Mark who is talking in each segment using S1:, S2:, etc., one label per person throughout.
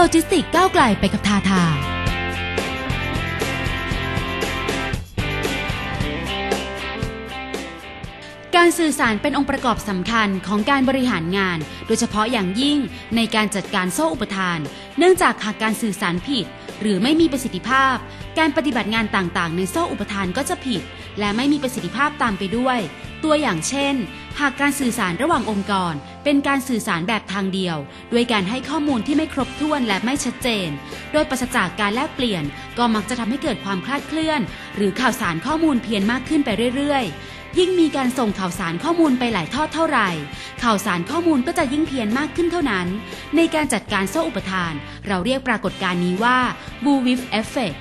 S1: โลจิสติกก้าวไกลไปกับทาทา การสื่อสารเป็นองค์ประกอบสำคัญของการบริหารงาน โดยเฉพาะอย่างยิ่งในการจัดการโซ่อุปทาน เนื่องจากหากการสื่อสารผิด หรือไม่มีประสิทธิภาพ การปฏิบัติงานต่างๆ ในโซ่อุปทานก็จะผิด และไม่มีประสิทธิภาพตามไปด้วย ตัวอย่างเช่น หากการสื่อสารระหว่างองค์กร เป็นการสื่อสารแบบทางเดียว ด้วยการให้ข้อมูลที่ไม่ครบถ้วนและไม่ชัดเจน โดยปราศจากการแลกเปลี่ยน ก็มักจะทำให้เกิดความคลาดเคลื่อน หรือข่าวสารข้อมูลเพี้ยนมากขึ้นไปเรื่อยๆ ยิ่งมีการส่งข่าวสารข้อมูลไปหลายทอดเท่าไหร่ ข่าวสารข้อมูลก็จะยิ่งเพี้ยนมากขึ้นเท่านั้น ในการจัดการโซ่อุปทาน เราเรียกปรากฏการณ์นี้ว่า Bullwhip Effect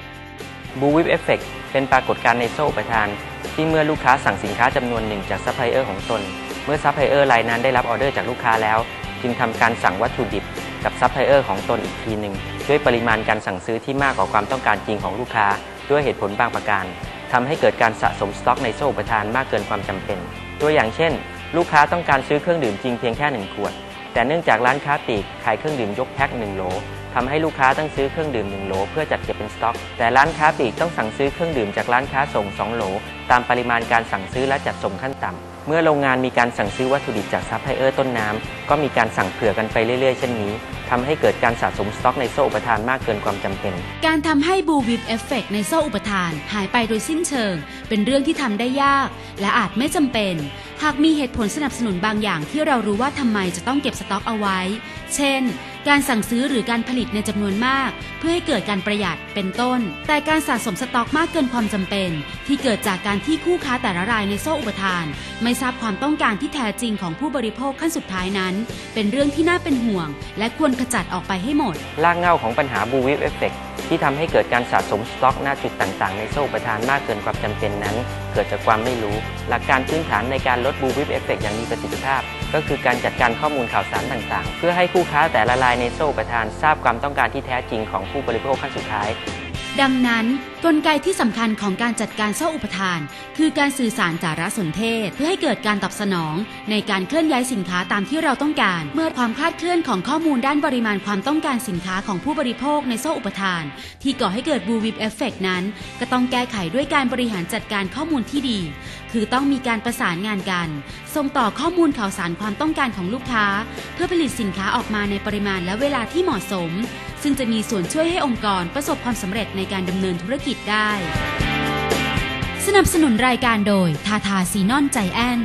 S2: บูวิ f เป็นปรากฏการณ์ในโซ่อุปทาน ที่เมื่อลูกค้าสั่งสินค้าจำนวนหนึ่งจากซัพพลายเออร์ของตน เมื่อซัพพลายเออร์รายนั้นได้รับออเดอร์จากลูกค้าแล้ว จึงทำการสั่งวัตถุดิบกับซัพพลายเออร์ของตนอีกทีหนึ่งด้วยปริมาณการสั่งซื้อที่มากกว่าความต้องการจริงของลูกค้า ด้วยเหตุผลบางประการทำให้เกิดการสะสมสต็อกในโซ่อุปทานมากเกินความจำเป็น ตัวอย่างเช่น ลูกค้าต้องการซื้อเครื่องดื่มจริงเพียงแค่หนึ่งขวด แต่เนื่องจากร้านค้าปลีกขายเครื่องดื่มยกแพ็คหนึ่งโหล ทำให้ลูกค้าต้องซื้อเครื่องดื่ม 1 โหลเพื่อจัดเก็บเป็นสต็อก แต่ร้านค้าปลีกต้องสั่งซื้อเครื่องดื่มจากร้านค้าส่ง 2 โหล ตามปริมาณการสั่งซื้อและจัดส่งขั้นต่ำเมื่อโรงงานมีการสั่งซื้อวัตถุดิบจากซัพพลายเออร์ต้นน้ำก็มีการสั่งเผื่อกันไปเรื่อยๆ เช่นนี้ทำให้เกิดการสะสมสต็อกในโซ่อุปทานมากเกินความจำเป็น
S1: การทำให้ Bullwhip Effect ในโซ่อุปทานหายไปโดยสิ้นเชิง เป็นเรื่องที่ทำได้ยาก และอาจไม่จำเป็น หากมีเหตุผลสนับสนุนบางอย่างที่เรารู้ว่าทำไมจะต้องเก็บสต็อกเอาไว้ เช่น การสั่งซื้อหรือการผลิตในจำนวนมาก เพื่อให้เกิดการประหยัดเป็นต้น แต่การสะสมสต็อกมากเกินความจำเป็น ที่เกิดจากการที่คู่ค้าแต่ละรายในโซ่อุปทาน ไม่ทราบความต้องการที่แท้จริงของผู้บริโภคขั้นสุดท้ายนั้น เป็นเรื่องที่น่าเป็นห่วง และควรขจัดออกไปให้หมด
S2: รากเหง้าของปัญหาบูวิ f เอฟเฟกที่ทำให้เกิดการสะสมสต็อกหน้าจุดต่างๆ ในโซ่อุปทานมากเกินความจำเป็นนั้น เกิดจากความไม่รู้ หลักการพื้นฐานในการลดบูวิ f เอฟเฟกอย่างมีประสิทธิภาพ ก็คือการจัดการข้อมูลข่าวสารต่างๆ เพื่อให้คู่ค้าแต่ละรายในโซ่อุปทาน ทราบความต้องการที่แท้จริงของผู้บริโภคขั้นสุดท้าย
S1: ดังนั้นกลไกที่สำคัญของการจัดการโซ่อุปทาน คือการสื่อสารจารสนเทศ เพื่อให้เกิดการตอบสนอง ในการเคลื่อนย้ายสินค้าตามที่เราต้องการ เมื่อความคลาดเคลื่อนของข้อมูลด้านปริมาณความต้องการสินค้าของผู้บริโภคในโซ่อุปทาน ที่ก่อให้เกิดบูวิปเอฟเฟกนั้น ก็ต้องแก้ไขด้วยการบริหารจัดการข้อมูลที่ดี คือต้องมีการประสานงานกัน ส่งต่อข้อมูลข่าวสารความต้องการของลูกค้า เพื่อผลิตสินค้าออกมาในปริมาณและเวลาที่เหมาะสม ซึ่งจะมีส่วนช่วยให้องค์กรประสบความสำเร็จในการดำเนินธุรกิจได้ สนับสนุนรายการโดยทาทาซีนอนใจแอน